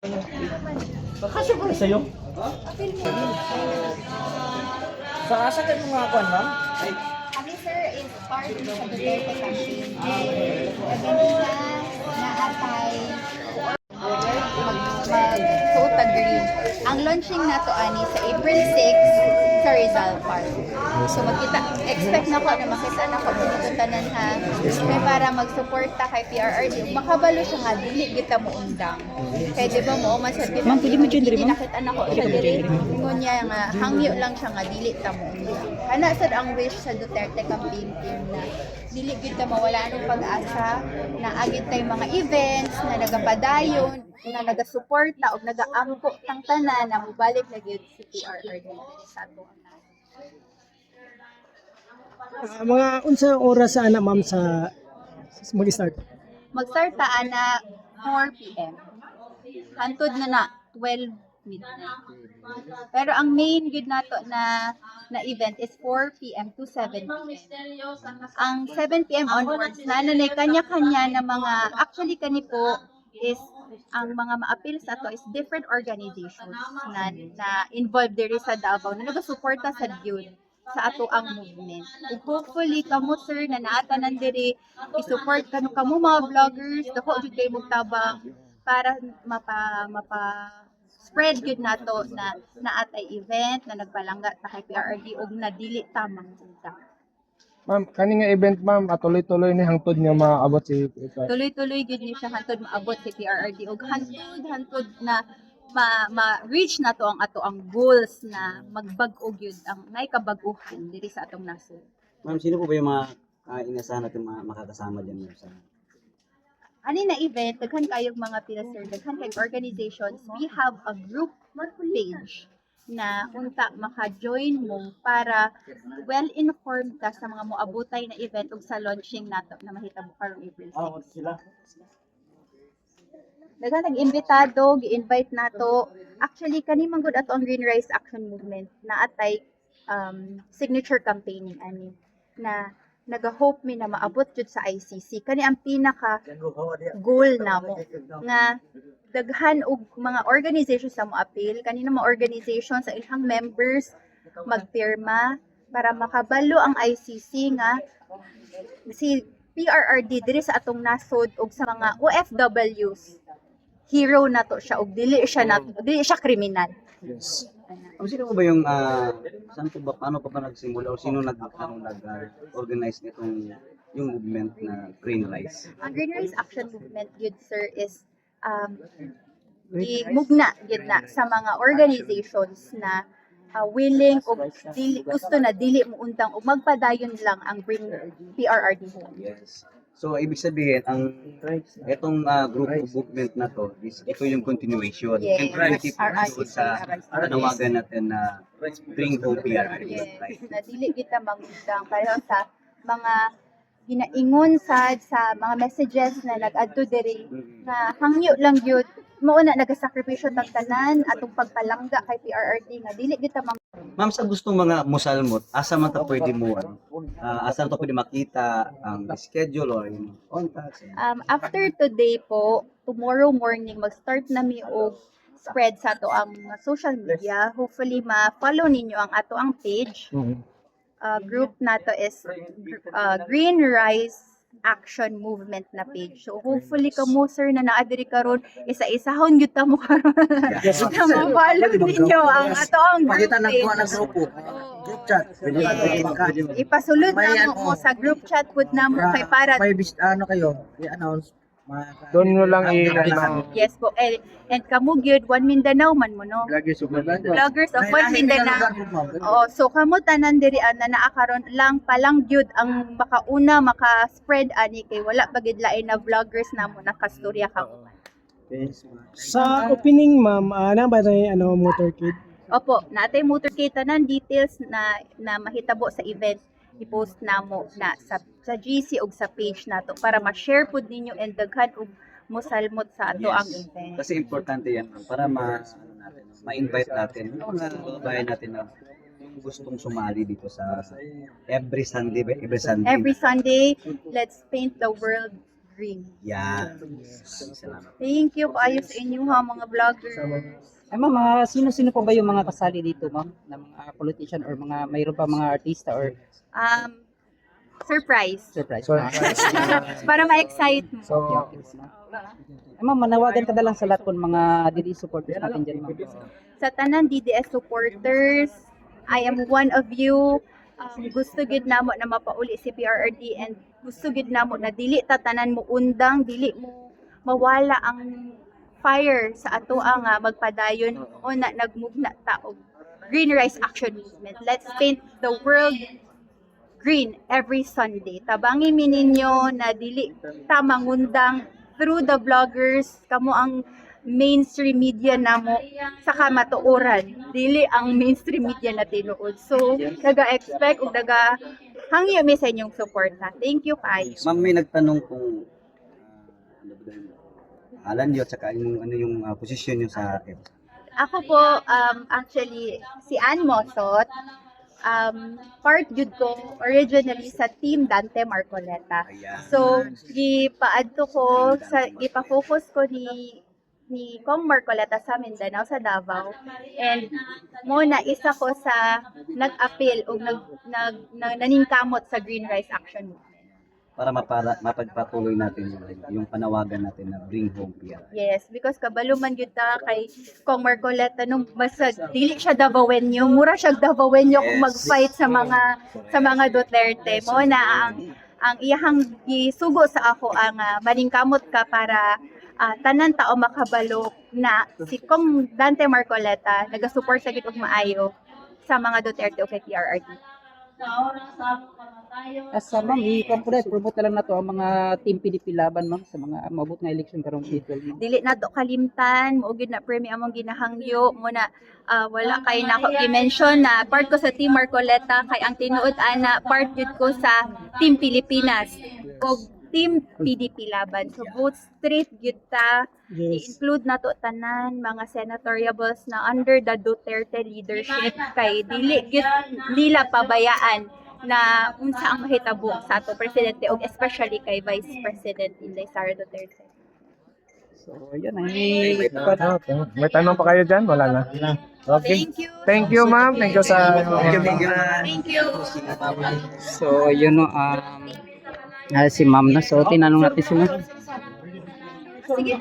Kasya pala sa'yo. Sa asa ka mga kwan, ma'am? Kami sir is part sa Duterte campaign. Kami na naatay mag-suot green. Ang launching na to ani sa April 6 sa Rizal Park. So magkita, expect na ko na makita na ko pinagutanan ha. May para mag-suporta kay PRRD. Makabalo siya nga, dili kita mo undang. Kaya di ba mo, kita, Ma'am, pwede mo dyan, diri, ma'am? nakita na ko siya diri. Ingon niya nga, hangyo lang siya nga, dili ta mo undang. Ana sad ang wish sa Duterte campaign team na dili gyud ta mawala anong pag-asa na agit tay mga events na nagapadayon na nagasuporta o nagaampo tang tanan na mubalik na gyud si PRRD sa ato Ah, mga unsa oras sa ana ma'am sa mag-start? Mag-start ta ana 4 p.m. Hantod na na 12 midnight. Pero ang main good nato na na event is 4 p.m. to 7 p.m. Ang 7 p.m. onwards na nanay kanya-kanya na mga actually kani po is ang mga ma-appeal sa to is different organizations na, na involved diri sa Davao na nagasuporta sa youth sa ato ang movement. Ug hopefully kamo sir na naatanan diri i-support kano kamo mga vloggers dako jud kay tabang para mapa mapa spread good nato na naatay event na nagpalangga kay PRRD ug nadili tamang unta. Ma'am, kani nga event ma'am, at tuloy-tuloy ni hangtod nga maabot si Tuloy-tuloy gud ni siya hantod maabot si PRRD ug hantod hantod na ma, ma-reach na to ang ato ang goals na magbag-o gyud ang nay kabaguhan diri sa atong nasod. Ma'am, sino po ba yung mga uh, inasahan natin mga makakasama dyan ma'am, sa ani na event, daghan kayong mga pila sir, daghan kayong organizations, we have a group page na unta maka-join mo para well-informed ka sa mga moabutay na event ug sa launching nato na mahitabo karong April 6. Daghan nag-imbitado, gi-invite nato. Actually kani man gud ato ang Green Rice Action Movement na atay um, signature campaigning ani na naga-hope mi na maabot jud sa ICC. Kani ang pinaka goal namo nga daghan og mga organizations sa mo appeal. Kanina mga organizations sa ilang members magpirma para makabalo ang ICC nga si PRRD diri sa atong nasod og sa mga OFWs hero na to siya og dili siya na dili siya kriminal Ma'am, sino ba yung, ah, saan po ba, paano pa ba nagsimula o sino nag, ano, nag-organize nitong yung movement na Green Rice? ang Green Rice Action Movement yun sir is um mugna gid na sa mga organizations na uh, willing o dili, gusto na dili mo untang o magpadayon lang ang bring PRRD. Yes. So, ibig sabihin, ang itong ah, group of movement na to, is, ito yung continuation. Yes. And relative doon sa panawagan natin na bring home PRRD. Yes, Right? na dili kita mangundang pero sa mga ginaingon sad sa mga messages na nag-adto diri na hangyo lang gyud mao na nagasakripisyo tag tanan atong pagpalangga kay PRRD nga dili kita mang Ma'am, sa gustong mga musalmot, asa man ta pwede mo, ano, ah, asa to pwede makita ang schedule or yung contacts? Um, after today po, tomorrow morning, mag-start na mi og spread sa to ang social media. Hopefully, ma-follow ninyo ang ato ang page. Uh, group nato is uh, Green Rice Action Movement na page. So, hopefully, kamo sir na naadiri karon isa-isahon gyud ta mo karon. Yes. Na ma-follow ninyo ang ato ang group Pakita ng kuha ng grupo. Group chat. Ipasulod na mo, mo sa group chat pud na mo kay para May ano kayo, i-announce. Doon nyo lang i- Yes po. And, and kamo gyud one Mindanao man mo no. Vloggers of. Vloggers one Mindanao. Oo, so kamo tanan diri an na naakaron lang palang gyud ang makauna maka-spread ani kay wala pagid lain na vloggers namo nakastorya ka. Yes, ma'am. Sa opening ma'am, ana ba na ano motorcade? Opo, natay motorcade tanan details na na mahitabo sa event i-post namo na sa sa GC ug sa page nato para ma-share pud ninyo and daghan og mosalmot sa ato ang event. Kasi importante yan ma'am, para ma, ano natin, ma-invite natin yung mga kababayan natin na gustong sumali dito sa every Sunday, ba? every Sunday. Every Sunday, let's paint the world green. Yan. Salamat. Thank you kaayo sa inyo ha mga vloggers. Ay ma'am, mga sino-sino po ba yung mga kasali dito ma'am? Na mga politician or mga mayroon pa mga artista or Um, surprise. surprise? So, Para ma-excite mo. so Ay ma'am, manawagan ka na lang sa lahat ng mga dili supporters natin dyan ma'am. Sa tanan DDS supporters, I am one of you. Um, gusto gid namo na mapauli si PRRD and gusto gid namo na dili ta tanan mo undang, dili mo mawala ang fire sa ato nga magpadayon o na nagmugna ta og Green Rice Action Movement. Let's paint the world green every Sunday. Tabangi mi ninyo na dili ta mangundang through the vloggers kamo ang mainstream media namo sa kamatuoran dili ang mainstream media na tinuod. So naga-expect ug naga hangyo mi sa inyong suporta thank you kay Ma'am, may nagtanong kung ah, ano ba yung alan niyo at saka yung ano yung ah, posisyon niyo sa atin. ako po um actually si Ann Mosot um part jud ko originally sa team Dante Marcoleta. So, gipaadto ko sa gipa-focus ko ni ni Kong Marcoleta sa Mindanao sa Davao and mo na isa ko sa nag-appeal o nag, nag, nag naningkamot sa Green Rice Action Movement. Para mapara, mapagpatuloy natin yung, yung panawagan natin na bring home PRI. Yes, because kabalo man gyud ta kay Kong Marcoleta nung basta dili siya Davaoenyo, mura siya Davaoenyo kung Yes. mag-fight sa mga sa mga Duterte mo na ang ang iyahang gisugo sa ako ang ah, maningkamot ka para ah, tanan tao makabalo na si Kong Dante Marcoleta nagasupport sa gid og maayo sa mga Duterte o kay PRRD. As sa ma'am, i-promote promote na lang na to ang mga team PDP laban ma'am sa mga mabut na election karong April ma'am. dili na to kalimtan. Mo gid na premi among ginahangyo. Mo na ah, wala kay nako i-mention na part ko sa Team Marcoleta kay ang tinuod ana part jud ko sa Team Pilipinas. O Team PDP laban. So both straight gyud ta. Yes. i-include na to tanan mga senatoriables na under the Duterte leadership. Kay dili gyud nila pabayaan na unsa ang mahitabo sa ato presidente o especially kay Vice President Inday Sara Duterte. So, yun ay Okay. May tanong pa kayo dyan? Wala na. Okay. Thank you. Thank you, ma'am. Thank you sa... Thank you. So, yun no, um, ah, si ma'am na. So, tinanong natin si ma'am. Sige.